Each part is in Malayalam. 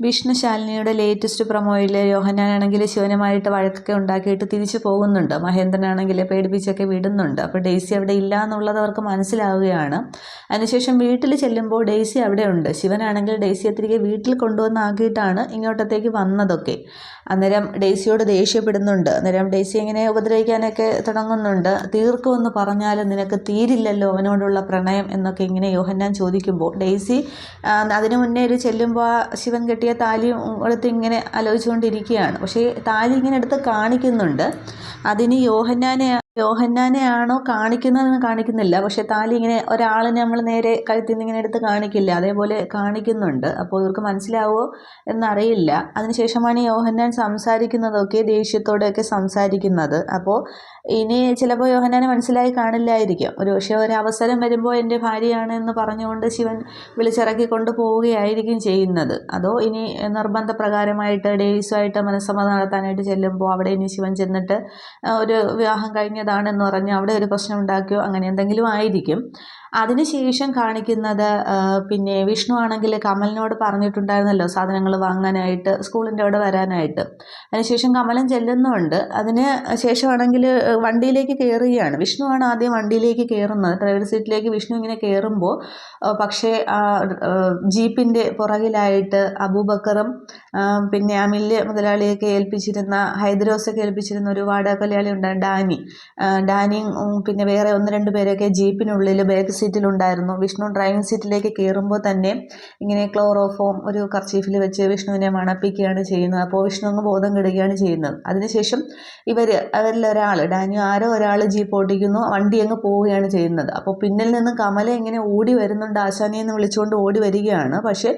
വിഷ്ണു ശാലിനിയുടെ ലേറ്റസ്റ്റ് പ്രൊമോയിൽ യോഹനാനാണെങ്കിൽ ശിവനുമായിട്ട് വഴക്കൊക്കെ ഉണ്ടാക്കിയിട്ട് തിരിച്ചു പോകുന്നുണ്ട്. മഹേന്ദ്രനാണെങ്കിൽ പേടിപ്പിച്ചൊക്കെ വിടുന്നുണ്ട്. അപ്പോൾ ഡെയ്സി അവിടെ ഇല്ല എന്നുള്ളത് അവർക്ക് മനസ്സിലാവുകയാണ്. അതിനുശേഷം വീട്ടിൽ ചെല്ലുമ്പോൾ ഡെയ്സി അവിടെ ഉണ്ട് ശിവനാണെങ്കിൽ ഡെയ്സിയെ തിരികെ വീട്ടിൽ കൊണ്ടുവന്നാക്കിയിട്ടാണ് ഇങ്ങോട്ടത്തേക്ക് വന്നതൊക്കെ. അന്നേരം ഡെയ്സിയോട് ദേഷ്യപ്പെടുന്നുണ്ട്. അന്നേരം ഡെയ്സി ഇങ്ങനെ ഉപദ്രവിക്കാനൊക്കെ തുടങ്ങുന്നുണ്ട്. തീർക്കുമെന്ന് പറഞ്ഞാലും നിനക്ക് തീരില്ലല്ലോ അവനോടുള്ള പ്രണയം എന്നൊക്കെ ഇങ്ങനെ യോഹന്നാൻ ചോദിക്കുമ്പോൾ ഡെയ്സി അതിനു മുന്നേ ഒരു ചെല്ലുമ്പോൾ ശിവൻ കെട്ടിയ താലിയും എടുത്ത് ഇങ്ങനെ ആലോചിച്ചുകൊണ്ടിരിക്കുകയാണ്. പക്ഷേ താലി ഇങ്ങനെ എടുത്ത് കാണിക്കുന്നുണ്ട്. അതിന് യോഹന്നാനെ യോഹന്നാനെ ആണോ കാണിക്കുന്നതെന്ന് കാണിക്കുന്നില്ല. പക്ഷെ താലി ഇങ്ങനെ ഒരാളിനെ നമ്മൾ നേരെ കഴുത്തിൽ നിന്ന് ഇങ്ങനെ എടുത്ത് കാണിക്കില്ല. അതേപോലെ കാണിക്കുന്നുണ്ട്. അപ്പോൾ ഇവർക്ക് മനസ്സിലാവുമോ എന്നറിയില്ല. അതിനുശേഷമാണ് യോഹന്നാൻ സംസാരിക്കുന്നതൊക്കെ ദേഷ്യത്തോടെയൊക്കെ സംസാരിക്കുന്നത്. അപ്പോൾ ഇനി ചിലപ്പോൾ യോഹന്നാനെ മനസ്സിലായി കാണില്ലായിരിക്കും. ഒരു പക്ഷേ ഒരു അവസരം വരുമ്പോൾ എന്റെ ഭാര്യയാണ് എന്ന് പറഞ്ഞുകൊണ്ട് ശിവൻ വിളിച്ചിറക്കി കൊണ്ടുപോവുകയായിരിക്കും ചെയ്യുന്നത്. അതോ ഇനി നിർബന്ധപ്രകാരമായിട്ട് ഡേയ്സുമായിട്ട് മനസ്സമ്മതം നടത്താനായിട്ട് ചെല്ലുമ്പോൾ അവിടെ ഇനി ശിവൻ ചെന്നിട്ട് ഒരു വിവാഹം കഴിഞ്ഞതാണെന്ന് പറഞ്ഞ് അവിടെ ഒരു പ്രശ്നം ഉണ്ടാക്കിയോ അങ്ങനെ എന്തെങ്കിലും ആയിരിക്കും. അതിനുശേഷം കാണിക്കുന്നത് പിന്നെ വിഷ്ണു ആണെങ്കിൽ കമലിനോട് പറഞ്ഞിട്ടുണ്ടായിരുന്നല്ലോ സാധനങ്ങൾ വാങ്ങാനായിട്ട് സ്കൂളിന്റെ അവിടെ വരാനായിട്ട്. അതിനുശേഷം കമലൻ ചെല്ലുന്നുണ്ട്. അതിന് ശേഷമാണെങ്കിൽ വണ്ടിയിലേക്ക് കയറുകയാണ്. വിഷ്ണുവാണ് ആദ്യം വണ്ടിയിലേക്ക് കയറുന്നത്. ഡ്രൈവർ സീറ്റിലേക്ക് വിഷ്ണു ഇങ്ങനെ കയറുമ്പോൾ പക്ഷേ ജീപ്പിന്റെ പുറകിലായിട്ട് അബൂബക്കറും പിന്നെ അമില്യ മുതലാളിയൊക്കെ ഏൽപ്പിച്ചിരുന്ന ഹൈദ്രോസൊക്കെ ഏൽപ്പിച്ചിരുന്ന ഒരു വാടക കൊലയാളി ഉണ്ടായിരുന്നു ഡാനി. ഡാനിയും പിന്നെ വേറെ ഒന്ന് രണ്ട് പേരൊക്കെ ജീപ്പിനുള്ളിൽ ബാക്ക് സീറ്റിലുണ്ടായിരുന്നു. വിഷ്ണു ഡ്രൈവിംഗ് സീറ്റിലേക്ക് കയറുമ്പോൾ തന്നെ ഇങ്ങനെ ക്ലോറോഫോം ഒരു കർച്ചീഫിൽ വെച്ച് വിഷ്ണുവിനെ മണപ്പിക്കുകയാണ് ചെയ്യുന്നത്. അപ്പോൾ വിഷ്ണു അങ്ങ് ബോധം കെടുകയാണ് ചെയ്യുന്നത്. അതിനുശേഷം ഇവർ അവരിൽ ഒരാൾ ഡാനി ആരോ ഒരാൾ ജീപ്പ് ഓടിക്കുന്നു. വണ്ടി അങ്ങ് പോവുകയാണ് ചെയ്യുന്നത്. അപ്പോൾ പിന്നിൽ നിന്ന് കമല ഇങ്ങനെ ഓടി വരുന്നുണ്ട്. ആശാനെ എന്ന് വിളിച്ചുകൊണ്ട് ഓടി വരികയാണ്. പക്ഷേ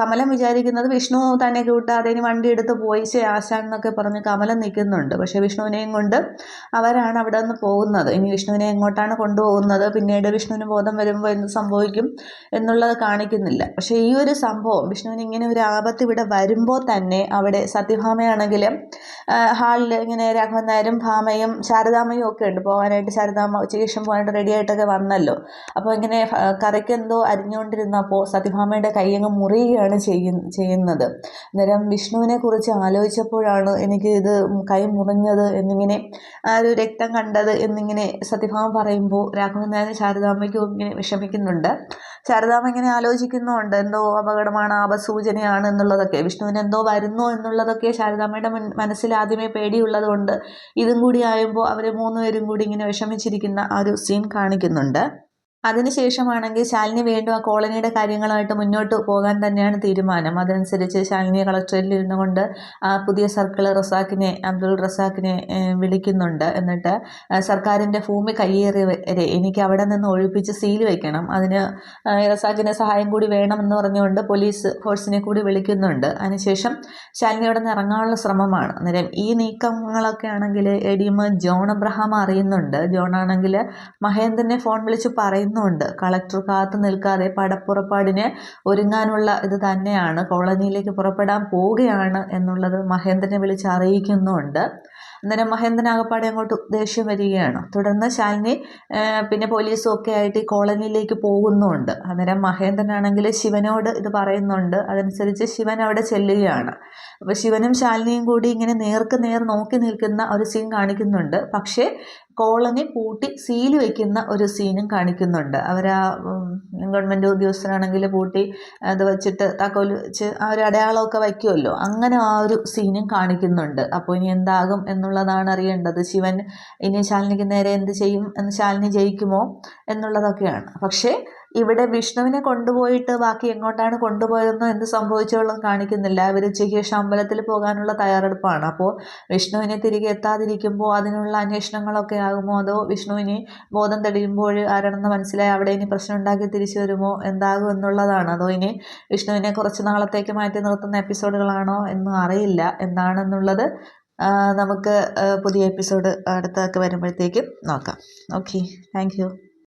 കമലം വിചാരിക്കുന്നത് വിഷ്ണു തന്നെ കൂട്ടാതെ ഇനി വണ്ടി എടുത്ത് പോയി ശേ ആശാൻ എന്നൊക്കെ പറഞ്ഞ് കമലം നിൽക്കുന്നുണ്ട്. പക്ഷേ വിഷ്ണുവിനെയും കൊണ്ട് അവരാണ് അവിടെ നിന്ന് പോകുന്നത്. ഇനി വിഷ്ണുവിനെ എങ്ങോട്ടാണ് കൊണ്ടുപോകുന്നത്? പിന്നീട് വിഷ്ണുവിന് ബോധം വരുമ്പോൾ എന്ത് സംഭവിക്കും എന്നുള്ളത് കാണിക്കുന്നില്ല. പക്ഷേ ഈ ഒരു സംഭവം വിഷ്ണുവിന് ഇങ്ങനെ ഒരു ആപത്ത് ഇവിടെ വരുമ്പോൾ തന്നെ അവിടെ സത്യഭാമയാണെങ്കിൽ ഹാളിൽ ഇങ്ങനെ രാഘവൻ നായരും ഭാമയും ശാരദാമയും ഒക്കെ ഉണ്ട്. പോകാനായിട്ട് ശാരദാമ്മ ഉച്ചയ്ക്ക് പോകാനായിട്ട് റെഡി ആയിട്ടൊക്കെ വന്നല്ലോ. അപ്പോൾ ഇങ്ങനെ കറിക്കെന്തോ അരിഞ്ഞുകൊണ്ടിരുന്നപ്പോൾ സത്യഭാമയുടെ കൈയങ്ങ് മുറിയുകയാണ് ചെയ്യുന്നത്. അന്നേരം വിഷ്ണുവിനെ കുറിച്ച് ആലോചിച്ചപ്പോഴാണ് എനിക്ക് ഇത് കൈ മുറിഞ്ഞത് എന്നിങ്ങനെ ആ ഒരു രക്തം കണ്ടത് എന്നിങ്ങനെ സത്യഭാമ പറയുമ്പോൾ രാഘവൻ നായർ ശാരദാമ്മയ്ക്കും ഇങ്ങനെ വിഷമിക്കുന്നുണ്ട്. ശാരദാമ്മ ഇങ്ങനെ ആലോചിക്കുന്നുണ്ട് എന്തോ അപകടമാണ് അപസൂചനയാണ് എന്നുള്ളതൊക്കെ. വിഷ്ണുവിന് എന്തോ വരുന്നു എന്നുള്ളതൊക്കെ ശാരദാമ്മയുടെ മനസ്സിൽ ആദ്യമേ പേടിയുള്ളതുകൊണ്ട് ഇതും കൂടി ആയുമ്പോൾ അവർ മൂന്നുപേരും കൂടി ഇങ്ങനെ വിഷമിച്ചിരിക്കുന്ന ആ ഒരു സീൻ കാണിക്കുന്നുണ്ട്. അതിനുശേഷമാണെങ്കിൽ ശാലിനി വീണ്ടും ആ കോളനിയുടെ കാര്യങ്ങളുമായിട്ട് മുന്നോട്ട് പോകാൻ തന്നെയാണ് തീരുമാനം. അതനുസരിച്ച് ശാലിനി കളക്ടറേറ്റിൽ ഇരുന്നു കൊണ്ട് ആ പുതിയ സർക്കിൾ റസാക്കിനെ അബ്ദുൾ റസാക്കിനെ വിളിക്കുന്നുണ്ട്. എന്നിട്ട് സർക്കാരിന്റെ ഭൂമി കയ്യേറി വരെ എനിക്ക് അവിടെ നിന്ന് ഒഴിപ്പിച്ച് സീൽ വയ്ക്കണം അതിന് റസാഖിന്റെ സഹായം കൂടി വേണമെന്ന് പറഞ്ഞുകൊണ്ട് പോലീസ് ഫോഴ്സിനെ കൂടി വിളിക്കുന്നുണ്ട്. അതിനുശേഷം ശാലിനി അവിടെ നിന്ന് ഇറങ്ങാനുള്ള ശ്രമമാണ്. അന്നേരം ഈ നീക്കങ്ങളൊക്കെ ആണെങ്കിൽ A D M John Abraham അറിയുന്നുണ്ട്. ജോൺ ആണെങ്കിൽ മഹേന്ദ്രനെ ഫോൺ വിളിച്ച് പറയുന്നു പറയുന്നുണ്ട് കളക്ടർ കാത്തു നിൽക്കാതെ പടപ്പുറപ്പാടിന് ഒരുങ്ങാനുള്ള ഇത് തന്നെയാണ്. കോളനിയിലേക്ക് പുറപ്പെടാൻ പോവുകയാണ് എന്നുള്ളത് മഹേന്ദ്രനെ വിളിച്ച് അറിയിക്കുന്നുണ്ട് അന്നേരം മഹേന്ദ്രൻ ആകപ്പാടെ അങ്ങോട്ട് ദേഷ്യം വരികയാണ്. തുടർന്ന് ശാലിനി പിന്നെ പോലീസും ഒക്കെ ആയിട്ട് ഈ കോളനിയിലേക്ക് പോകുന്നുണ്ട്. അന്നേരം മഹേന്ദ്രനാണെങ്കിൽ ശിവനോട് ഇത് പറയുന്നുണ്ട്. അതനുസരിച്ച് ശിവൻ അവിടെ ചെല്ലുകയാണ്. അപ്പോൾ ശിവനും ശാലിനിയും കൂടി ഇങ്ങനെ നേർക്ക് നേർ നോക്കി നിൽക്കുന്ന ഒരു സീൻ കാണിക്കുന്നുണ്ട്. പക്ഷേ കോളനി പൂട്ടി സീൽ വയ്ക്കുന്ന ഒരു സീനും കാണിക്കുന്നുണ്ട്. അവരാ ഗവൺമെന്റ് ഉദ്യോഗസ്ഥനാണെങ്കിൽ പൂട്ടി അത് വെച്ചിട്ട് താക്കോൽ വെച്ച് ആ ഒരു അടയാളമൊക്കെ വയ്ക്കുമല്ലോ. അങ്ങനെ ആ ഒരു സീനും കാണിക്കുന്നുണ്ട്. അപ്പോൾ ഇനി എന്താകും എന്നുള്ളതാണ് അറിയേണ്ടത്. ശിവൻ ഇനി ശാലിനിക്ക് നേരെ എന്ത് ചെയ്യും? എന്ന് ശാലിനി ജയിക്കുമോ എന്നുള്ളതൊക്കെയാണ്. പക്ഷേ ഇവിടെ വിഷ്ണുവിനെ കൊണ്ടുപോയിട്ട് ബാക്കി എങ്ങോട്ടാണ് കൊണ്ടുപോയതെന്നോ എന്ത് സംഭവിച്ചോളും കാണിക്കുന്നില്ല. അവർ ഉച്ചയ്ക്ക് അമ്പലത്തിൽ പോകാനുള്ള തയ്യാറെടുപ്പാണ്. അപ്പോൾ വിഷ്ണുവിനെ തിരികെ എത്താതിരിക്കുമ്പോൾ അതിനുള്ള അന്വേഷണങ്ങളൊക്കെ ആകുമോ? അതോ വിഷ്ണുവിനെ ബോധം തെളിയുമ്പോൾ ആരാണെന്ന് മനസ്സിലായി അവിടെ ഇനി പ്രശ്നം ഉണ്ടാക്കി തിരിച്ചു വരുമോ? എന്താകും എന്നുള്ളതാണ്. അതോ ഇനി വിഷ്ണുവിനെ കുറച്ച് നാളത്തേക്ക് മാറ്റി നിർത്തുന്ന എപ്പിസോഡുകളാണോ എന്നും അറിയില്ല. എന്താണെന്നുള്ളത് നമുക്ക് പുതിയ എപ്പിസോഡ് അടുത്തൊക്കെ വരുമ്പോഴത്തേക്കും നോക്കാം. ഓക്കെ. താങ്ക്